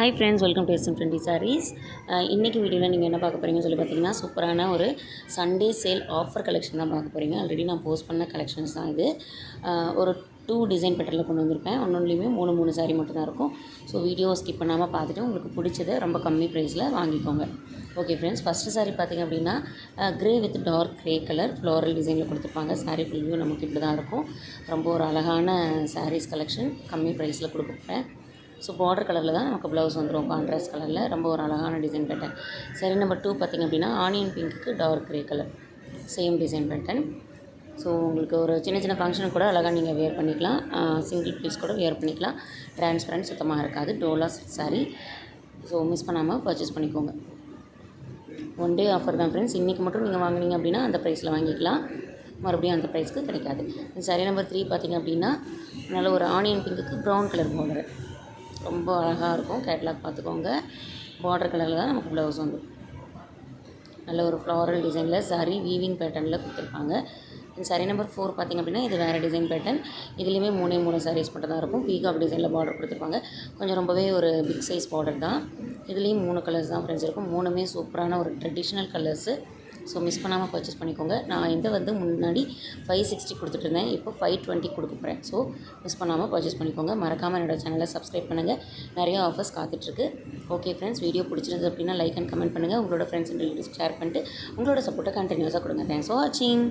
Hi friends welcome to S M twenty sarees இன்றைக்கி வீடியோவில் நீங்கள் என்ன பார்க்க போகிறீங்கன்னு சொல்லி பார்த்தீங்கன்னா சூப்பரான ஒரு சண்டே சேல் ஆஃபர் கலெக்ஷன் தான் பார்க்க போகிறீங்க ஆல்ரெடி நான் போஸ்ட் பண்ண கலெக்ஷன்ஸ் தான் இது. Uh, ஒரு டூ டிசைன் பெட்டரில் கொண்டு வந்திருப்பேன். ஒன்னொன்றுலையுமே மூணு மூணு சாரீ மட்டும்தான் இருக்கும். ஸோ வீடியோ ஸ்கிப் பண்ணாமல் பார்த்துட்டு உங்களுக்கு பிடிச்சதை ரொம்ப கம்மி ப்ரைஸில் வாங்கிக்கோங்க. ஓகே ஃப்ரெண்ட்ஸ் ஃபஸ்ட்டு சாரீ பார்த்தீங்க அப்படின்னா grey with dark grey colour floral டிசைனில் கொடுத்துருப்பாங்க. Saree full நமக்கு இப்படி தான் இருக்கும். ரொம்ப ஒரு அழகான சாரீஸ் கலெக்ஷன் கம்மி ப்ரைஸில் கொடுப்பேன் ஸோ பார்டர் கலரில் தான் நமக்கு ப்ளவுஸ் வந்துடும் கான்ட்ராஸ்ட் கலரில் ரொம்ப ஒரு அழகான டிசைன் பேட்டர்ன் சரி நம்பர் டூ பார்த்திங்க அப்படின்னா onion பிங்க்குக்கு dark grey colour same design pattern so உங்களுக்கு ஒரு சின்ன சின்ன ஃபங்க்ஷனுக்கு கூட அழகாக நீங்கள் வேர் பண்ணிக்கலாம். சிங்கிள் பீஸ் கூட வேர் பண்ணிக்கலாம். டிரான்ஸ்பரண்ட் சுத்தமாக இருக்காது. டோலா சாரீ ஸோ மிஸ் பண்ணாமல் பர்ச்சேஸ் பண்ணிக்கோங்க. ஒன் டே ஆஃபர் தான் ஃப்ரெண்ட்ஸ் இன்றைக்கி மட்டும் நீங்கள் வாங்குனீங்க அப்படின்னா அந்த ப்ரைஸில் வாங்கிக்கலாம். மறுபடியும் அந்த ப்ரைஸ்க்கு கிடைக்காது. சரி நம்பர் த்ரீ பார்த்தீங்க அப்படின்னா நல்ல ஒரு ஆனியன் பிங்க்குக்கு ப்ரௌன் கலர் பார்டர் ரொம்ப அழகாக இருக்கும். கேட்லாக் பார்த்துக்கோங்க. பார்டர் கலரில் தான் நமக்கு ப்ளவுஸ் வந்து. நல்ல ஒரு ஃப்ளாரல் டிசைனில் சாரீ வீவிங் பேட்டர்னில் கொடுத்துருப்பாங்க. Saree நம்பர் ஃபோர் பார்த்திங்க அப்படின்னா இது வேறு டிசைன் பேட்டர்ன் இதுலேயுமே மூணே மூணு சாரீஸ் மட்டும் தான் இருக்கும். பீகாக் டிசைனில் பார்டர் கொடுத்துருப்பாங்க. கொஞ்சம் ரொம்பவே ஒரு பிக் சைஸ் பார்டர் தான். இதுலேயும் மூணு கலர்ஸ் தான் ஃப்ரெண்ட்ஸ் இருக்கும். மூணுமே சூப்பரான ஒரு ட்ரெடிஷ்னல் கலர்ஸு ஸோ மிஸ் பண்ணாமல் பர்ச்சேஸ் பண்ணிக்கோங்க. நான் இந்த வந்து முன்னாடி ஃபைவ் சிக்ஸ்டி கொடுத்துட்ருந்தேன் இப்போ ஃபைவ் டுவெண்ட்டி கொடுக்க போகிறேன் ஸோ மிஸ் பண்ணாமல் பர்ச்சேஸ் பண்ணிக்கோங்க. மறக்காமல் என்னோட சேனலை சப்ஸ்கிரைப் பண்ணுங்கள் நிறைய ஆஃபர்ஸ் காத்துட்ருக்கு. ஓகே ஃப்ரெண்ட்ஸ் வீடியோ பிடிச்சிருந்தது அப்படின்னா லைக் அண்ட் கமெண்ட் பண்ணுங்கள் உங்களோட ஃப்ரெண்ட்ஸ் அண்ட் ரிலேட்டிவ்ஸ் ஷேர் பண்ணிட்டு உங்களோட சப்போர்ட்டை கண்டினியூஸாக கொடுங்க. தேங்க்ஸ் ஃபார் வாட்சிங்